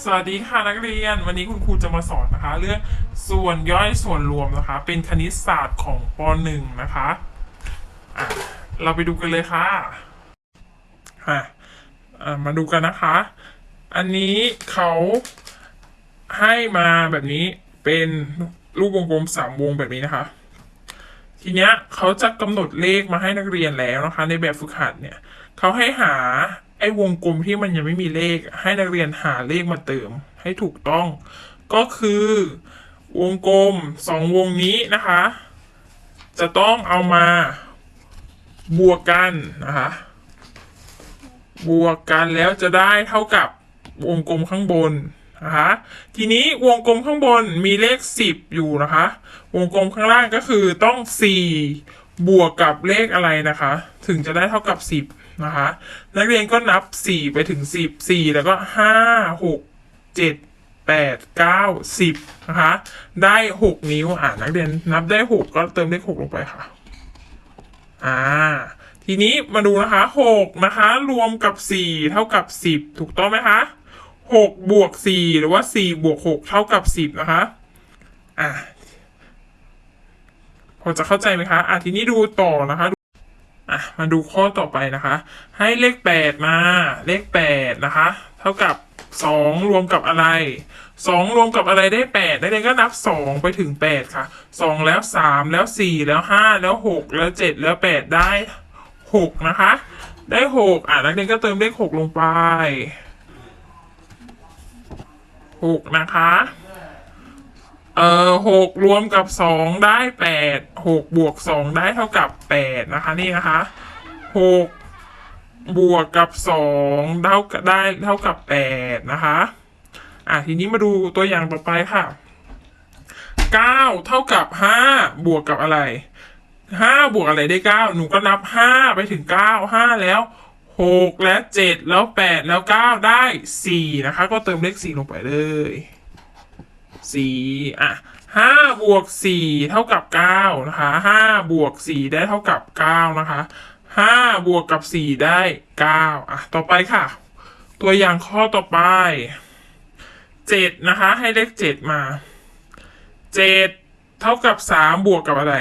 สวัสดีค่ะนักเรียน วันนี้คุณครูจะมาสอนนะคะ เรื่องส่วนย่อยส่วนรวมนะคะ เป็นคณิตศาสตร์ของป .1 นะคะะเราไปดูกันเลยค่ะอะะมาดูกันนะคะ อันนี้เขาให้มาแบบนี้เป็นรูปวงกลมสามวงแบบนี้นะคะ ทีเนี้ยเขาจะกำหนดเลขมาให้นักเรียนแล้วนะคะ ในแบบฝึกหัดเนี่ยเขาให้หา ไอ้วงกลมที่มันยังไม่มีเลข ให้นักเรียนหาเลขมาเติม ให้ถูกต้อง ก็คือ วงกลมสองวงนี้นะคะ จะต้องเอามาบวกกันนะคะ บวกกันแล้วจะได้เท่ากับวงกลมข้างบนนะคะทีนี้วงกลมข้างบนมีเลขสิบอยู่นะคะ วงกลมข้างล่างก็คือต้องสี่บวกกับเลขอะไรนะคะ ถึงจะได้เท่ากับสิบ นะคะ นักเรียนก็นับสี่ไปถึงสิบสี่แล้วก็ห้าหกเจ็ดแปดเก้าสิบนะคะ ได้หกนิ้ว อ่านักเรียนนับได้หกก็เติมเลขหกลงไปค่ะ อ่า ทีนี้มาดูนะคะหกนะคะ รวมกับสี่เท่ากับสิบถูกต้องไหมคะหกบวกสี่หรือว่าสี่บวกหกเท่ากับสิบนะคะ อ่าพอจะเข้าใจไหมคะ อะ ทีนี้ดูต่อนะคะ มาดูข้อต่อไปนะคะ ให้เลขแปดมา เลขแปดนะคะ เท่ากับสองรวมกับอะไรสองรวมกับอะไรได้แปดนักเรียก็นับสองไปถึงแปดค่ะสองแล้วสามแล้วสี่แล้วห้าแล้วหกแล้วเจ็ดแล้วแปดได้หกนะคะ ได้หกอะนักเรียนก็เติมเลขหกลงไปหกนะคะ เอ่อหกรวมกับสองได้แปดหกบวกสองได้เท่ากับแปดนะคะนี่นะคะหกบวกกับสองเท่ากับได้เท่ากับแปดนะคะอะทีนี้มาดูตัวอย่างต่อไปค่ะเก้าเท่ากับห้าบวกกับอะไรห้าบวกอะไรได้เก้าหนูก็นับห้าไปถึงเก้าห้าแล้วหกแล้วเจ็ดแล้วแปดแล้วเก้าได้สี่นะคะ ก็เติมเลขสี่ลงไปเลย สี่อะห้าบวกสี่เท่ากับเก้านะคะห้าบวกสี่ได้เท่ากับเก้านะคะห้าบวกกับสี่ได้เก้าอะต่อไปค่ะ ตัวอย่างข้อต่อไปเจ็ดนะคะ ให้เลขเจ็ดมาเจ็ดเท่ากับสามบวกกับอะไร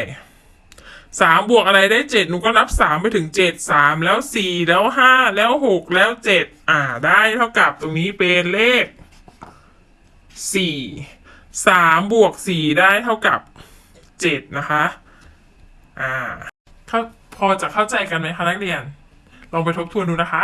สามบวกอะไรได้เจ็ดหนูก็นับสามไปถึงเจ็ดสามแล้วสี่แล้วห้าแล้วหกแล้วเจ็ดอ่าได้เท่ากับตรงนี้เป็นเลขสี่ สามบวกสี่ได้เท่ากับเจ็ดนะคะ อ่าพอจะเข้าใจกันไหมคะนักเรียน ลองไปทบทวนดูนะคะ